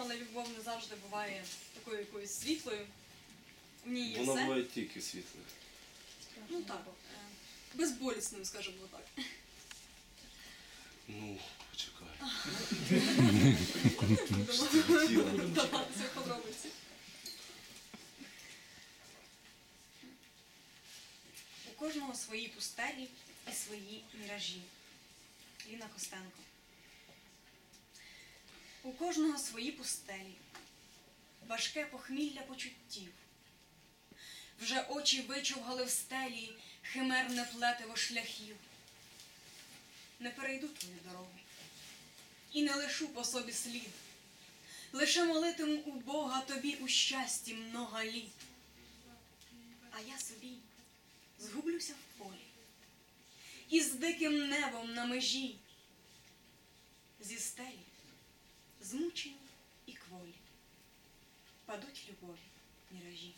Але любов не завжди буває такою якоюсь світлою. В ній є Вона все. буває тільки світле. Ну так, е, безболісним, скажімо так. Ну, почекай. В подробиці. У кожного свої пустелі і свої міражі. Ліна Костенко. У кожного свої пустелі, важке похмілля почуттів. Вже очі вичовгали в стелі химерне плетиво шляхів. Не перейду твою дорогу і не лишу по собі слід. Лише молитиму у Бога тобі у щасті много літ. А я собі згублюся в полі і з диким небом на межі, зі стелі, змучені і кволі, падуть любові міражі.